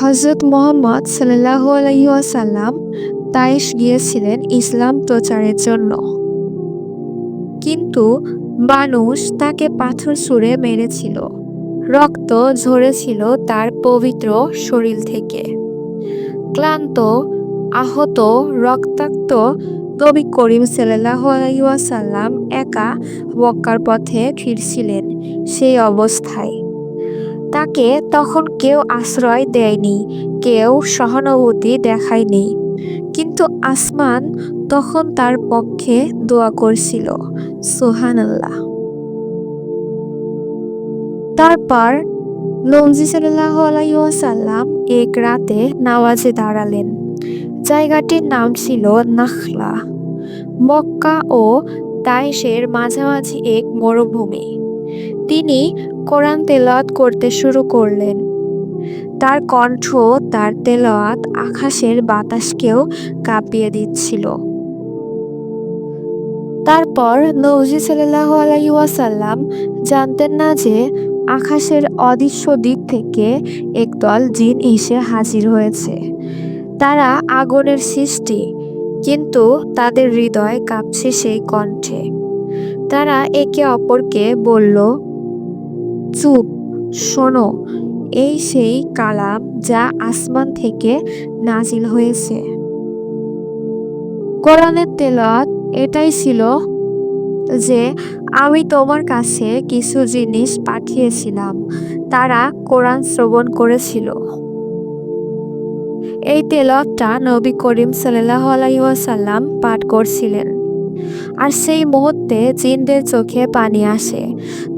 হজরত মোহাম্মদ সাল্লাহ আলহিউসাল্লাম তাইশ গিয়েছিলেন ইসলাম প্রচারের জন্য। কিন্তু মানুষ তাকে পাথর ছুঁড়ে মেরেছিল। রক্ত ঝরেছিল তার পবিত্র শরীর থেকে। ক্লান্ত, আহত, রক্তাক্ত নবী করিম সাল্লাহ আলাইসাল্লাম একা মক্কার পথে ফিরছিলেন সেই অবস্থায়। তাকে তখন কেউ আশ্রয় দেয়নি, কেউ সহানুভূতি দেখায়নি। কিন্তু আসমান তখন তার পক্ষে দোয়া করছিল সোহানাল্লাহ তারপর নবজি সাল্লাহ এক রাতে নামাজে দাঁড়ালেন। জায়গাটির নাম ছিল নাখলা। মক্কা ও দায়েশের মাঝামাঝি এক মরুভূমি। তিনি কোরআন তেলাওয়াত করতে শুরু করলেন। তার কণ্ঠ, তার তেলাওয়াত আকাশের বাতাসকেও কাঁপিয়ে দিচ্ছিল। তারপর নৌজি সাল্লাহ আলাইসাল্লাম জানতেন না যে আকাশের অদৃশ্য দিক থেকে একদল জিন এসে হাজির হয়েছে। তারা আগুনের সৃষ্টি, কিন্তু তাদের হৃদয় কাঁপছে সেই কণ্ঠে। তারা একে অপরকে বলল চুপ, শোনো, এই সেই কালাম যা আসমান থেকে নাজিল হয়েছে। কোরআনের তেলত এটাই ছিল যে, আমি তোমার কাছে কিছু জিনিস পাঠিয়েছিলাম, তারা কোরআন শ্রবণ করেছিল। এই তেলতটা নবী করিম সাল্লাহ আলাইসাল্লাম পাঠ করছিলেন। আর সেই মুহূর্তে জিনদের চোখে পানি আসে।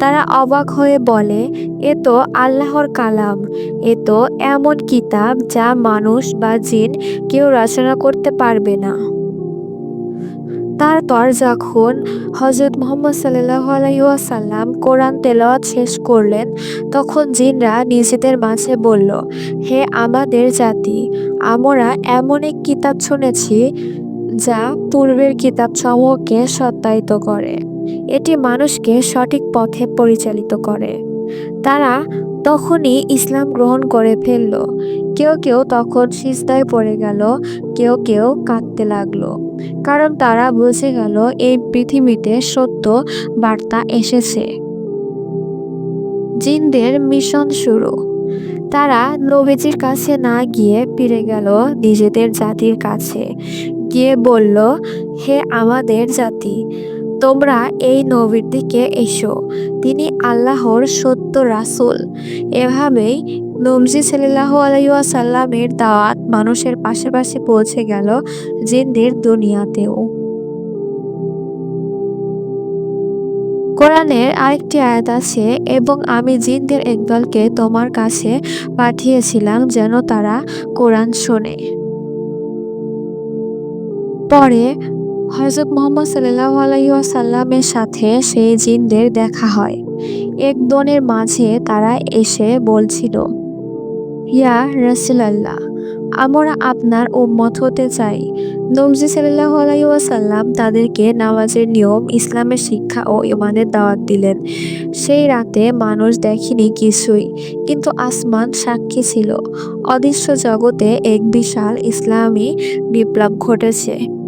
তারা অবাক হয়ে বলে, এ তো আল্লাহর কালাম। এ তো এমন কিতাব যা মানুষ বা জিন কেউ রচনা করতে পারবে না। তারপর যখন হজরত মোহাম্মদ সাল্লাহ কোরআন তেলাওয়াত শেষ করলেন, তখন জিনরা নিজেদের মাঝে বলল, হে আমাদের জাতি, আমরা এমন এক কিতাব শুনেছি যা পূর্বের কিতাব সমূহকে সত্যায়িত করে। এটি মানুষকে সঠিক পথে পরিচালিত করে। তারা তখনই ইসলাম গ্রহণ করে ফেলল। কেউ কেউ তখন সিজদায় পড়ে গেল, কেউ কেউ কাঁদতে লাগল। কারণ তারা বুঝে গেল, এই পৃথিবীতে সত্য বার্তা এসেছে। জিনদের মিশন শুরু। তারা নবীজির কাছে না গিয়ে ফিরে গেল নিজেদের জাতির কাছে। গিয়ে বলল, হে আমাদের জাতি, তোমরা এই নবীর দিকে এসো। তিনি আল্লাহর সত্য রাসুল। এভাবেই নবজি সাল্লাহ আলাইসাল্লামের দাওয়াত মানুষের পাশাপাশি পৌঁছে গেল জিনদের দুনিয়াতেও। কোরআনের আরেকটি আয়াত আছে, এবং আমি জিনদের একদলকে তোমার কাছে পাঠিয়েছিলাম যেন তারা কোরআন শোনে। পরে হজরত মোহাম্মদ সাল্লাহ আলাইসাল্লামের সাথে সেই জিনদের দেখা হয়। এক দনের মাঝে তারা এসে বলছিল, ইয়া রসুলাল্লাহ, আমরা আপনার উম্মত হতে চাই। নবজি সাল্লাহ আলাইসাল্লাম তাদেরকে নামাজের নিয়ম, ইসলামের শিক্ষা ও ইমানের দাওয়াত দিলেন। সেই রাতে মানুষ দেখেনি কিছুই, কিন্তু আসমান সাক্ষী ছিল। অদৃশ্য জগতে এক বিশাল ইসলামী বিপ্লব ঘটেছে।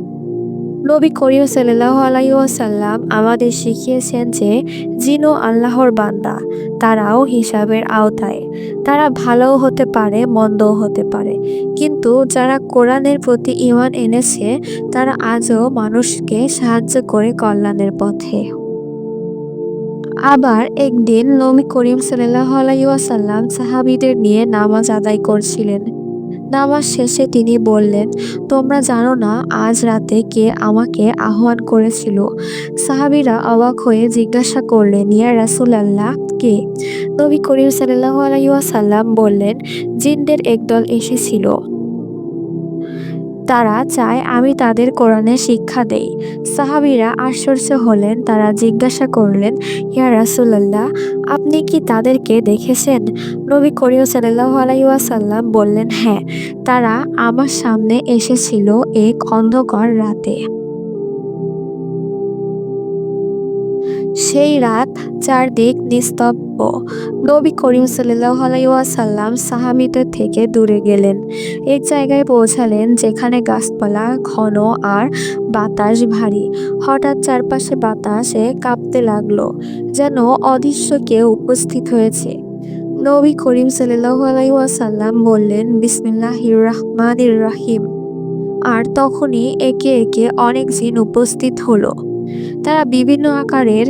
নবী করিম সাল্লাহ আলাইসাল্লাম আমাদের শিখিয়েছেন যে জিনও আল্লাহর বান্দা, তারাও হিসাবের আওতায়। তারা ভালোও হতে পারে, মন্দও হতে পারে। কিন্তু যারা কোরআনের প্রতি ইমান এনেছে, তারা আজও মানুষকে সাহায্য করে কল্যাণের পথে। আবার একদিন নবী করিম সাল্লাহ আলাইসাল্লাম সাহাবিদের নিয়ে নামাজ আদায় করছিলেন। নামাজ শেষে তিনি বললেন, তোমরা জানো না, আজ রাতে কে আমাকে আহ্বান করেছিল? সাহাবিরা অবাক হয়ে জিজ্ঞাসা করলেন, ইয়া রাসুল আল্লাহ কে? নবী করিম সাল্লাহ আলাইসাল্লাম বললেন, জিনদের একদল এসেছিল। তারা চায় আমি তাদের কোরআনে শিক্ষা দেই। সাহাবিরা আশ্চর্য হলেন, তারা জিজ্ঞাসা করলেন, ইয়া রাসুলাল্লাহ, আপনি কি তাদেরকে দেখেছেন? নবী করিম সাল্লাহ আলাইসাল্লাম বললেন হ্যাঁ তারা আমার সামনে এসেছিল এক অন্ধকার রাতে। সেই রাত চারদিক নিস্তব্ধ নবী করিম সাল্লাহ আলাইসাল্লাম সাহাবিদের থেকে দূরে গেলেন। এক জায়গায় পৌঁছালেন যেখানে গাছপালা ঘন আর বাতাস ভারী। হঠাৎ চারপাশে বাতাসে কাঁপতে লাগল যেন অদৃশ্য কেউ উপস্থিত হয়েছে। নবী করিম সাল্লাহ আলাইসাল্লাম বললেন, বিসমিল্লাহির রহমানির রাহিম। আর তখনই একে একে অনেক জিন উপস্থিত হলো। তারা বিভিন্ন আকারের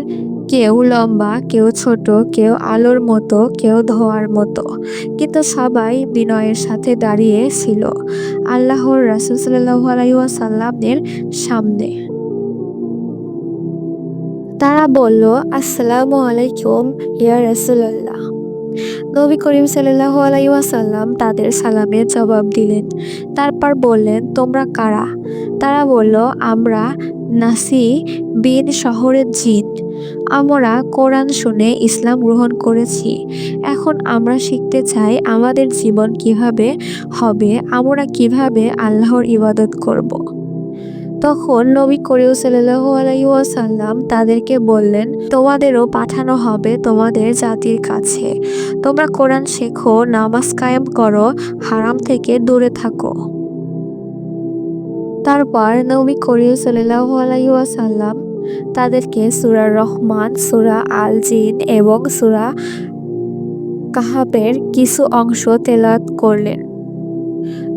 কেউ লম্বা, কেউ ছোট, কেউ আলোর মতো, কেউ ধোয়ার মতো। কিন্তু সবাই বিনয়ের সাথে দাঁড়িয়ে ছিল আল্লাহর রাসুল সাল্লাহ আলাইসাল্লামের সামনে। তারা বলল, আসসালামু আলাইকুম, ইয়া রাসুলাল্লাহ। নবী করিম সাল্লাহ আলাইসাল্লাম তাদের সালামের জবাব দিলেন। তারপর বললেন, তোমরা কারা? তারা বলল, আমরা নাসি বিন শহরের জিন। আমরা কোরআন শুনে ইসলাম গ্রহণ করেছি। এখন আমরা শিখতে চাই আমাদের জীবন কীভাবে হবে, আমরা কীভাবে আল্লাহর ইবাদত করব। তখন নবী সাল্লাহ আলাইসাল্লাম তাদেরকে বললেন, তোমাদেরও পাঠানো হবে তোমাদের জাতির কাছে। তোমরা কোরআন শেখো, নামাজ কায়েম করো, হারাম থেকে দূরে থাকো। তারপর নবী করিম সাল্লাহ আলাইসাল্লাম তাদেরকে সুরা রহমান, সুরা আল জিন এবং সুরা কাহাবের কিছু অংশ তেলাত করলেন।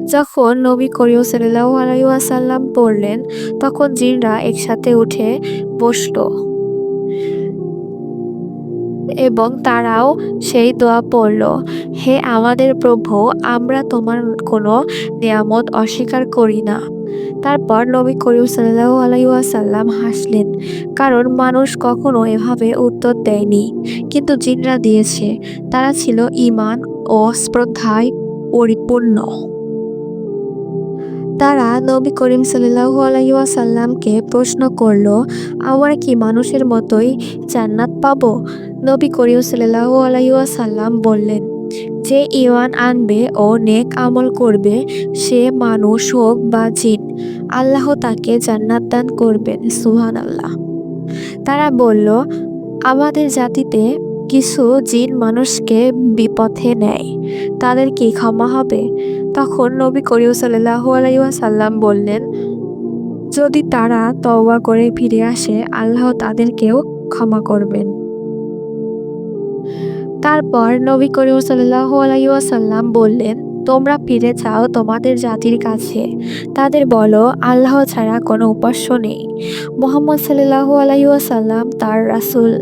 যখন নবী করিম সাল্লাহ আলাইসাল্লাম পড়লেন, তখন জিনরা একসাথে উঠে বসল। এবং তারাও সেই দোয়া পড়ল, হে আমাদের প্রভু, আমরা তোমার কোনো নিয়ামত অস্বীকার করি না। তারপর নবী করিম সাল্লাহ আলাইসাল্লাম হাসলেন, কারণ মানুষ কখনো এভাবে উত্তর দেয়নি। কিন্তু জিনরা দিয়েছে, তারা ছিল ইমান ও স্পর্ধায় পরিপূর্ণ। তারা নবী করিম সাল্লাহ আলাইসাল্লামকে প্রশ্ন করল, আমরা কি মানুষের মতোই জান্নাত পাব? নবী করিম সাল্লাহ আলাইসাল্লাম বললেন, যে ইমান আনবে ও নেক আমল করবে, সে মানুষ হোক বা জিন, আল্লাহ তাকে জান্নাত দান করবেন সুহান আল্লাহ তারা বলল, আমাদের জাতিতে কিছু জিন মানুষকে বিপথে নেয়, তাদের কি ক্ষমা হবে? তখন নবী করিম সাল্লাহ আলাইসাল্লাম বললেন, যদি তারা তওবা করে ফিরে আসে, আল্লাহ তাদেরকেও ক্ষমা করবেন। তারপর নবী করিম সাল্লাহ বললেন, তোমরা ফিরে যাও তোমাদের জাতির কাছে। তাদের বলো, আল্লাহ ছাড়া কোনো উপাস্য নেই। মোহাম্মদ সাল্লাহ আলাইসাল্লাম তার রাসুল।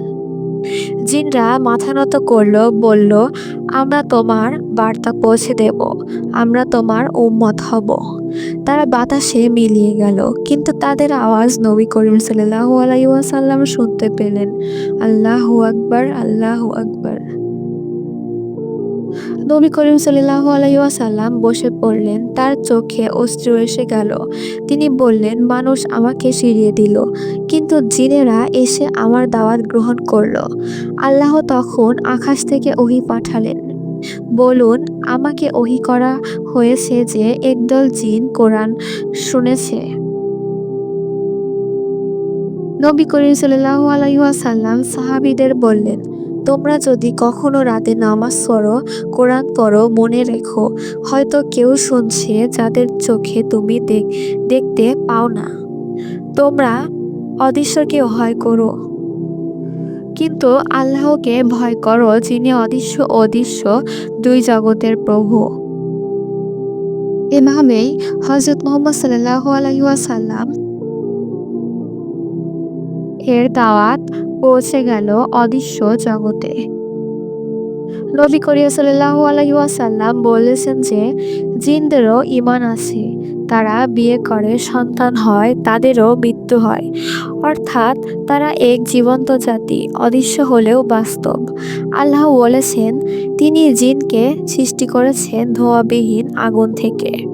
জিনরা মাথা নত করল, বলল, আমরা তোমার বার্তা পৌঁছে দেব, আমরা তোমার উম্মত হব। তারা বাতাসে মিলিয়ে গেল, কিন্তু তাদের আওয়াজ নবী করিম সাল্লাহ আলাইসাল্লাম শুনতে পেলেন। আল্লাহ আকবর আল্লাহ আকবর। নবী করিম সাল্লাহ আলাইসাল্লাম বসে পড়লেন, তার চোখে অস্ত্র এসে গেল। তিনি বললেন, মানুষ আমাকে সিরিয়ে দিল, কিন্তু জিনেরা এসে আমার দাওয়াত গ্রহণ করল। আল্লাহ তখন আকাশ থেকে ওহি পাঠালেন। বলুন, আমাকে ওহি করা হয়েছে যে একদল জিন কোরআন শুনেছে? নবী করিম সাল্লাহ আলাইসাল্লাম সাহাবিদের বললেন তোমরা যদি কখনো রাতে নামাজ পড়ো, কোরআন পড়ো, মনে রেখো, হয়তো কেউ শুনছে যাদের চোখে তুমি দেখতে পাও না। তোমরা অদৃশ্যকে ভয় করো। কিন্তু আল্লাহকে ভয় করো যিনি অদৃশ্য অদৃশ্য দুই জগতের প্রভু। এভাবেই হজরত মোহাম্মদ সাল্লাহ আলহিহাসাল্লাম এর দাওয়াত পৌঁছে গেল অদৃশ্য জগতে। নবী করিয়া সাল্লাহ আলহিহাসাল্লাম বলেছেন যে, জিনদেরও ইমান আছে, তারা বিয়ে করে, সন্তান হয়, তাদেরও মৃত্যু হয়। অর্থাৎ তারা এক জীবন্ত জাতি, অদৃশ্য হলেও বাস্তব। আল্লাহ বলেছেন, তিনি জিনকে সৃষ্টি করেছেন ধোয়াবিহীন আগুন থেকে।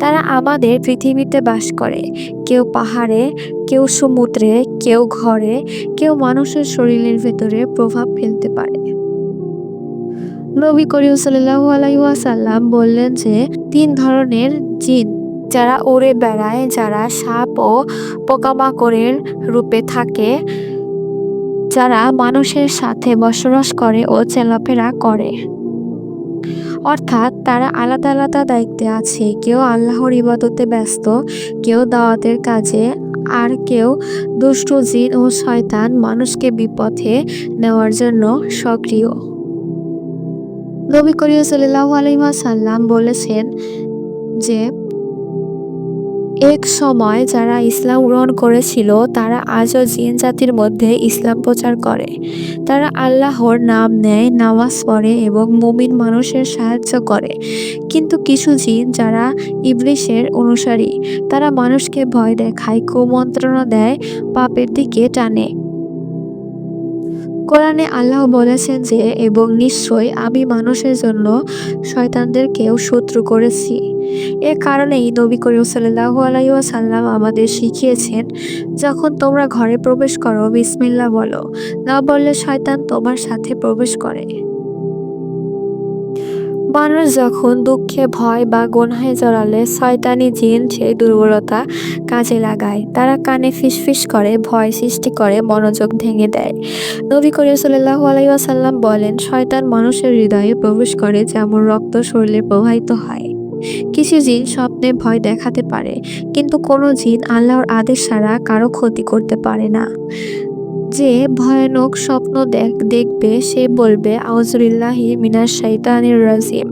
তারা আমাদের পৃথিবীতে বাস করে। কেউ পাহাড়ে, কেউ সমুদ্রে, কেউ ঘরে, কেউ মানুষের শরীরের ভেতরে প্রভাব ফেলতে পারে। নবী করিম সাল্লাহ আলাইসাল্লাম বললেন যে, তিন ধরনের জিন, যারা উড়ে বেড়ায়, যারা সাপ ও পোকামাকড়ের রূপে থাকে, যারা মানুষের সাথে বসবাস করে ও চলাফেরা করে। অর্থাৎ তারা আলাদা আলাদা দায়িত্বে আছে। কেউ আল্লাহর ইবাদতে ব্যস্ত, কেউ দাওয়াতের কাজে, আর কেউ দুষ্ট, জিন ও শয়তান মানুষকে বিপথে নেওয়ার জন্য সক্রিয়। নবী করিয়া সাল্লাহ আলহিমা সাল্লাম বলেছেন যে এক সময় যারা ইসলাম গ্রহণ করেছিল, তারা আজও জিন জাতির মধ্যে ইসলাম প্রচার করে। তারা আল্লাহর নাম নেয়, নামাজ পড়ে এবং মুমিন মানুষের সাহায্য করে। কিন্তু কিছু জিন যারা ইবলিশের অনুসারী, তারা মানুষকে ভয় দেখায়, কুমন্ত্রণা দেয়, পাপের দিকে টানে। কোরআনে আল্লাহ বলেছেন যে, এবং নিশ্চয় আমি মানুষের জন্য শয়তানদেরকেও শত্রু করেছি। এ কারণেই নবী করিম সাল্লাহ আলাইসাল্লাম আমাদের শিখিয়েছেন, যখন তোমরা ঘরে প্রবেশ করো বিসমিল্লা বলো। না বললে শয়তান তোমার সাথে প্রবেশ করে। মানুষ যখন দুঃখে, ভয় বা গোনায় জড়ালে, শয়তানি জিন সেই দুর্বলতা কাজে লাগায়। তারা কানে ফিসফিস করে, ভয় সৃষ্টি করে, মনোযোগ ভেঙে দেয়। নবী করিম সাল্লাহ আলাইসাল্লাম বলেন, শয়তান মানুষের হৃদয়ে প্রবেশ করে যেমন রক্ত শরীরে প্রবাহিত হয়। কিছু জিন স্বপ্নে ভয় দেখাতে পারে, কিন্তু কোনো জিন আল্লাহর আদেশ ছাড়া কারও ক্ষতি করতে পারে না। যে ভয়ানক স্বপ্ন দেখ, দেখবে, সে বলবে আউজুরিল্লাহি মিনার শৈতানির রাজিম।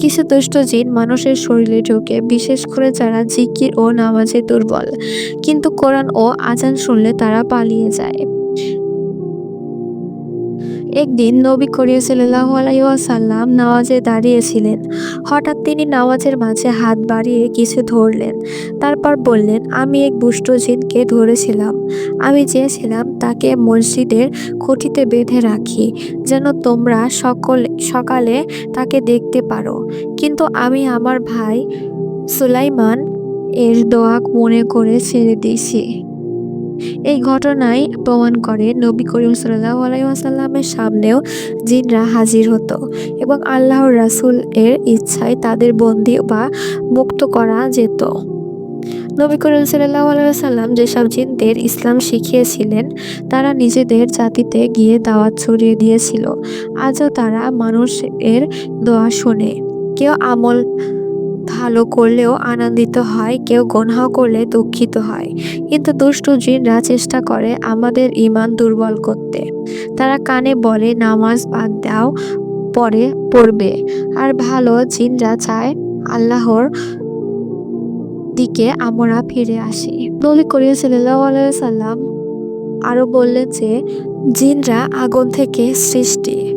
কিছু দুষ্ট জিন মানুষের শরীরে ঢোকে, বিশেষ করে যারা জিকির ও নামাজে দুর্বল। কিন্তু কোরআন ও আজান শুনলে তারা পালিয়ে যায়। একদিন নবী করিম সাল্লাহ আলাইসাল্লাম নামাজে দাঁড়িয়েছিলেন। হঠাৎ তিনি নামাজের মাঝে হাত বাড়িয়ে কিছু ধরলেন। তারপর বললেন, আমি এক দুষ্ট জিনকে ধরেছিলাম। আমি চেয়েছিলাম তাকে মসজিদের খুঁটিতে বেঁধে রাখি, যেন তোমরা সকল, সকালে তাকে দেখতে পারো। কিন্তু আমি আমার ভাই সুলাইমান এর দোয়া মনে করে ছেড়ে দিয়েছি। এই ঘটনাই প্রমাণ করে নবী করিম সাল্লাহ আলাইসাল্লামের সামনেও জিনরা হাজির হতো এবং আল্লাহর রাসুল এর ইচ্ছায় তাদের বন্দি বা মুক্ত করা যেত। নবী করিম সাল্লাহ আলাইসাল্লাম যেসব জিনদের ইসলাম শিখিয়েছিলেন, তারা নিজেদের জাতিতে গিয়ে দাওয়াত ছড়িয়ে দিয়েছিল। আজও তারা মানুষের দোয়া শোনে। কেউ আমল ভালো করলেও আনন্দিত হয়, কেউ গনহা করলে দুঃখিত হয়। কিন্তু দুষ্টু জিনরা চেষ্টা করে আমাদের ইমান দুর্বল করতে। তারা কানে বলে, নামাজ বাদ দাও, পরে পড়বে। আর ভালো জিনরা চায়, আল্লাহর দিকে আমরা ফিরে আসি। নবী করিম সাল্লাহ সাল্লাম আরও বললেন যে, জিনরা আগুন থেকে সৃষ্টি।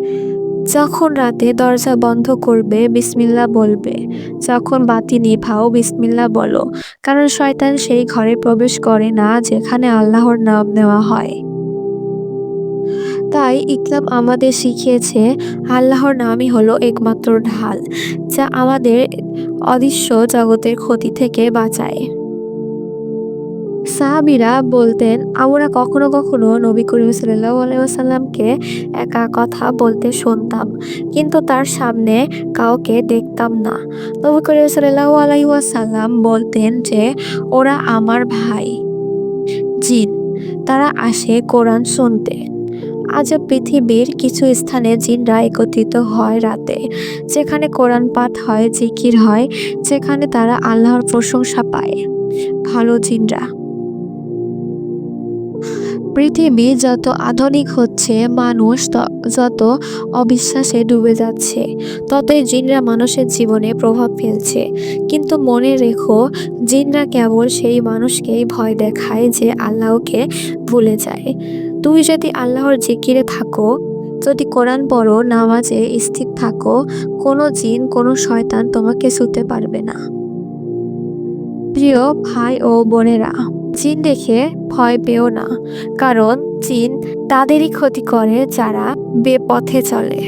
যখন রাতে দরজা বন্ধ করবে বিসমিল্লা বলবে। যখন বাতি নিভাও বিসমিল্লা বলো। কারণ শয়তান সেই ঘরে প্রবেশ করে না, যেখানে আল্লাহর নাম নেওয়া হয়। তাই ইকলাম আমাদের শিখিয়েছে, আল্লাহর নামই হলো একমাত্র ঢাল, যা আমাদের অদৃশ্য জগতের ক্ষতি থেকে বাঁচায়। সাহাবিরা বলতেন, আমরা কখনো কখনো নবী করিম সাল্লাহ একা কথা বলতে শুনতাম, কিন্তু তার সামনে কাউকে দেখতাম না। নবী করিম সাল্লাহ আলাইসাল্লাম বলতেন যে, ওরা আমার ভাই, জিন। তারা আসে কোরআন শুনতে। আজও পৃথিবীর কিছু স্থানে জিনরা একত্রিত হয় রাতে। যেখানে কোরআন পাঠ হয়, জিকির হয়, যেখানে তারা আল্লাহর প্রশংসা পায়। ভালো জিনরা। পৃথিবী যত আধুনিক হচ্ছে, মানুষ যত অবিশ্বাসে ডুবে যাচ্ছে, ততই জিনরা মানুষের জীবনে প্রভাব ফেলছে। কিন্তু মনে রেখো, জিনরা কেবল সেই মানুষকেই ভয় দেখায় যে আল্লাহকে ভুলে যায়। তুমি যদি আল্লাহর জিকিরে থাকো, যদি কোরআন পড়ো, নামাজে স্থির থাকো, কোনো জিন, কোনো শয়তান তোমাকে ছুতে পারবে না। প্রিয় ভাই ও বোনেরা জিন দেখে ভয় পেও না, কারণ চীন তাদেরই ক্ষতি করে যারা বেপথে চলে।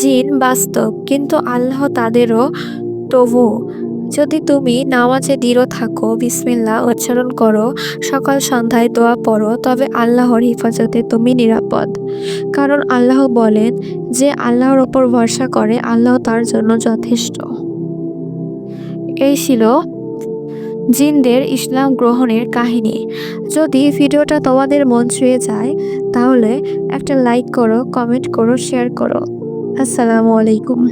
জিন বাস্তব, কিন্তু আল্লাহ তাদেরও তবু। যদি তুমি নামাজে দৃঢ় থাকো বিসমিল্লা উচ্চারণ করো, সকাল সন্ধ্যায় দোয়া পড়ো, তবে আল্লাহর হিফাজতে তুমি নিরাপদ। কারণ আল্লাহ বলেন যে আল্লাহর ওপর ভরসা করে, আল্লাহ তার জন্য যথেষ্ট। এই ছিল জিনদের ইসলাম গ্রহণের কাহিনী। যদি ভিডিওটা তোমাদের মন ছুঁয়ে যায়, তাহলে একটা লাইক করো কমেন্ট করো শেয়ার করো। আসসালামু আলাইকুম।